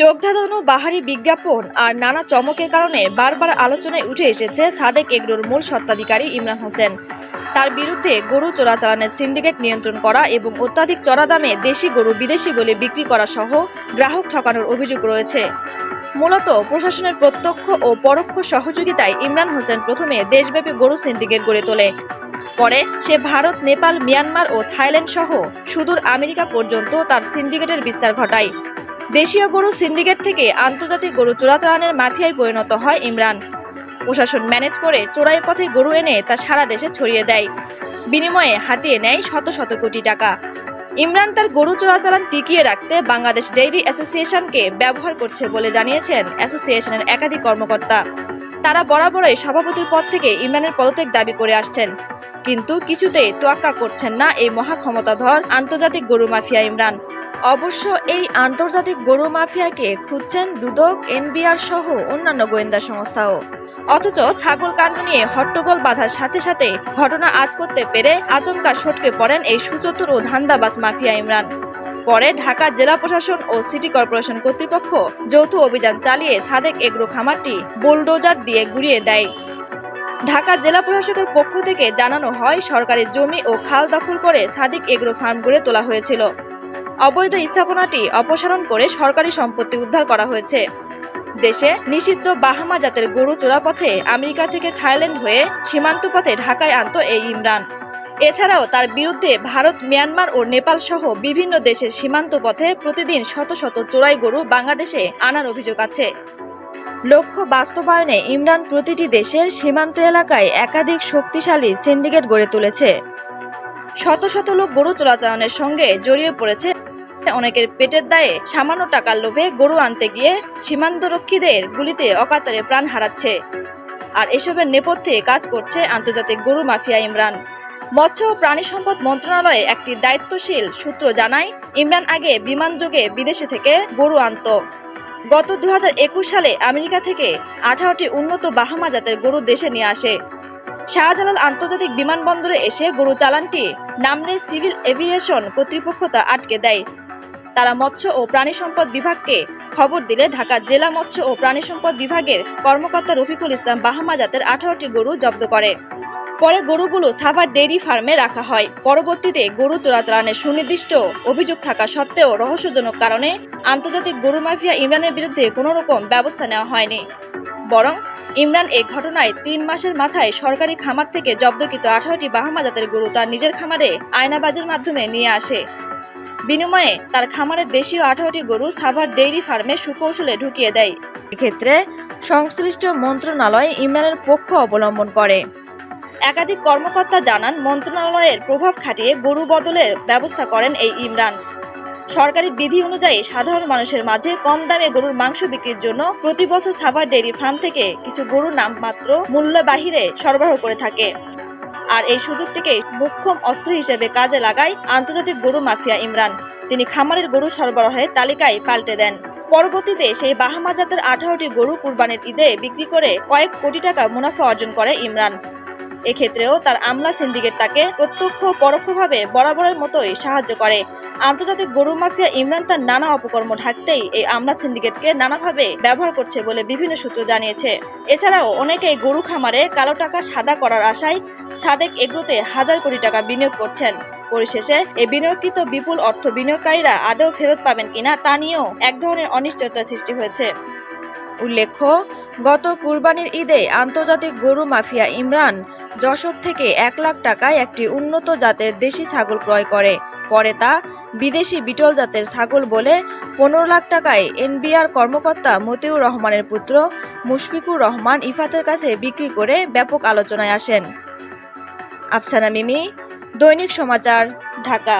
চোখ ধাঁধানো বাহারি বিজ্ঞাপন আর নানা চমকের কারণে বারবার আলোচনায় উঠে এসেছে সাদেক এগরোর মূল সত্ত্বাধিকারী ইমরান হোসেন। তার বিরুদ্ধে গরু চোরাচালানের সিন্ডিকেট নিয়ন্ত্রণ করা এবং অত্যাধিক চড়া দামে দেশি গরু বিদেশি বলে বিক্রি করা সহ গ্রাহক ঠকানোর অভিযোগ রয়েছে। মূলত প্রশাসনের প্রত্যক্ষ ও পরোক্ষ সহযোগিতায় ইমরান হোসেন প্রথমে দেশব্যাপী গরু সিন্ডিকেট গড়ে তোলে। পরে সে ভারত, নেপাল, মিয়ানমার ও থাইল্যান্ড সহ সুদূর আমেরিকা পর্যন্ত তার সিন্ডিকেটের বিস্তার ঘটায়। দেশীয় গরু সিন্ডিকেট থেকে আন্তর্জাতিক গরু চোরাচালানের মাফিয়ায় পরিণত হয় ইমরান। প্রশাসন ম্যানেজ করে চোরাই পথে গরু এনে তা সারা দেশে ছড়িয়ে দেয়। বিনিময়ে হাতিয়ে নেয় শত শত কোটি টাকা। ইমরান তার গরু চোরাচালান টিকিয়ে রাখতে বাংলাদেশ ডেইরি অ্যাসোসিয়েশনকে ব্যবহার করছে বলে জানিয়েছেন অ্যাসোসিয়েশনের একাধিক কর্মকর্তা। তারা বরাবরই সভাপতির পদ থেকে ইমরানের পদত্যাগ দাবি করে আসছেন। কিন্তু কিছুতেই তোয়াক্কা করছেন না এই মহা ক্ষমতাধর আন্তর্জাতিক গরু মাফিয়া ইমরান। অবশ্য এই আন্তর্জাতিক গরু মাফিয়াকে খুঁজছেন দুদক, এনবিআর সহ অন্যান্য গোয়েন্দা সংস্থাও। অথচ ছাগল কাণ্ড নিয়ে হট্টগোল বাঁধার সাথে সাথে ঘটনা আজ করতে পেরে আচমকা সটকে পড়েন এই সুচতুর ও ধান্দাবাজ মাফিয়া ইমরান। পরে ঢাকা জেলা প্রশাসন ও সিটি কর্পোরেশন কর্তৃপক্ষ যৌথ অভিযান চালিয়ে সাদেক এগ্রো খামারটি বুলডোজার দিয়ে গুড়িয়ে দেয়। ঢাকা জেলা প্রশাসকের পক্ষ থেকে জানানো হয়, সরকারি জমি ও খাল দখল করে সাদিক এগ্রো ফার্ম গড়ে তোলা হয়েছিল। অবৈধ স্থাপনাটি অপসারণ করে সরকারি সম্পত্তি উদ্ধার করা হয়েছে। দেশে নিষিদ্ধ বাহামা জাতের গরু চোরাপথে আমেরিকা থেকে থাইল্যান্ড হয়ে সীমান্ত পথে ঢাকায় আনত এই ইমরান। এছাড়াও তার বিরুদ্ধে ভারত, মিয়ানমার ও নেপাল সহ বিভিন্ন দেশের সীমান্ত পথে প্রতিদিন শত শত চোরাই গরু বাংলাদেশে আনার অভিযোগ আছে। লক্ষ্য বাস্তবায়নে ইমরান প্রতিটি দেশের সীমান্ত এলাকায় একাধিক শক্তিশালী সিন্ডিকেট গড়ে তুলেছে। শত শত লোক গরু চোরাচালানের সঙ্গে জড়িয়ে পড়েছে অনেকের পেটের দায়ে সামান্য টাকার লোভে গরু আনতে গিয়ে সীমান্তরক্ষীদের গুলিতে অকাতরে প্রাণ হারাচ্ছে। আর এসবের নেপথ্যে কাজ করছে আন্তর্জাতিক গরু মাফিয়া ইমরান। মৎস্য ও প্রাণী সম্পদ মন্ত্রণালয়ে একটি দায়িত্বশীল সূত্র জানায়, ইমরান আগে বিমানযোগে বিদেশে থেকে গরু আনত। গত দু হাজার একুশ সালে আমেরিকা থেকে আঠারোটি উন্নত বাহামা জাতের গরু দেশে নিয়ে আসে। শাহজালাল আন্তর্জাতিক বিমানবন্দরে এসে গরু চালানটি নামলে সিভিল এভিয়েশন কর্তৃপক্ষ তা আটকে দেয়। তারা মৎস্য ও প্রাণী সম্পদ বিভাগকে খবর দিলে ঢাকা জেলা মৎস্য ও প্রাণী সম্পদ বিভাগের কর্মকর্তা রফিকুল ইসলাম বাহামা জাতের আঠারোটি গরু জব্দ করে। পরে গরুগুলো সাভার ডেইরি ফার্মে রাখা হয়। পরবর্তীতে গরু চোরাচালানের সুনির্দিষ্ট অভিযোগ থাকা সত্ত্বেও রহস্যজনক কারণে আন্তর্জাতিক গরু মাফিয়া ইমরানের বিরুদ্ধে কোনো রকম ব্যবস্থা নেওয়া হয়নি। বরং ইমরান এই ঘটনায় তিন মাসের মাথায় সরকারি খামার থেকে জব্দকৃত আঠারোটি বাহামা জাতের গরু তার নিজের খামারে আয়নাবাজের মাধ্যমে নিয়ে আসে। বিনিময়ে তার খামারের দেশীয় আঠারোটি গরু সাভার ডেইরি ফার্মে সুকৌশলে ঢুকিয়ে দেয়। এক্ষেত্রে সংশ্লিষ্ট মন্ত্রণালয় ইমরানের পক্ষ অবলম্বন করে। একাধিক কর্মকর্তা জানান, মন্ত্রণালয়ের প্রভাব খাটিয়ে গরু বদলের ব্যবস্থা করেন এই ইমরান। সরকারি বিধি অনুযায়ী সাধারণ মানুষের মাঝে কম দামে গরুর মাংস বিক্রির জন্য প্রতি বছর সাভার ডেইরি ফার্ম থেকে কিছু গরুর নামমাত্র মূল্য বাহিরে সরবরাহ করে থাকে। আর এই সুযোগটিকে মুখ্যম অস্ত্র হিসেবে কাজে লাগায় আন্তর্জাতিক গরু মাফিয়া ইমরান। তিনি খামারের গরু সরবরাহের তালিকায় পাল্টে দেন। পরবর্তীতে সেই বাহামা জাতের আঠারোটি গরু কুরবানির ঈদে বিক্রি করে কয়েক কোটি টাকা মুনাফা অর্জন করে ইমরান। এক্ষেত্রেও তার আমলা সিন্ডিকেট তাকে প্রত্যক্ষ পরোক্ষভাবে বরাবরের মতোই সাহায্য করে। আন্তর্জাতিক গরু মাফিয়া ইমরান তার নানা অপকর্ম ঢাকতেই এই আমলা সিন্ডিকেটকে নানাভাবে ব্যবহার করছে বলে বিভিন্ন সূত্র জানিয়েছে। এছাড়াও অনেকেই গরু খামারে কালো টাকা সাদা করার আশায় সাদেক এগ্রোতে হাজার কোটি টাকা বিনিয়োগ করছেন। পরিশেষে এই বিনিয়োগকৃত বিপুল অর্থ বিনিয়োগকারীরা আদৌ ফেরত পাবেন কিনা তা নিয়েও এক ধরনের অনিশ্চয়তা সৃষ্টি হয়েছে। উল্লেখ্য, গত কুরবানির ঈদে আন্তর্জাতিক গরু মাফিয়া ইমরান যশোর থেকে এক লাখ টাকায় একটি উন্নত জাতের দেশি ছাগল ক্রয় করে। পরে তা বিদেশি বিটল জাতের ছাগল বলে পনেরো লাখ টাকায় এনবিআর কর্মকর্তা মতিউর রহমানের পুত্র মুশফিকুর রহমান ইফাতের কাছে বিক্রি করে ব্যাপক আলোচনায় আসেন। আফসানা মিমি, দৈনিক সমাচার, ঢাকা।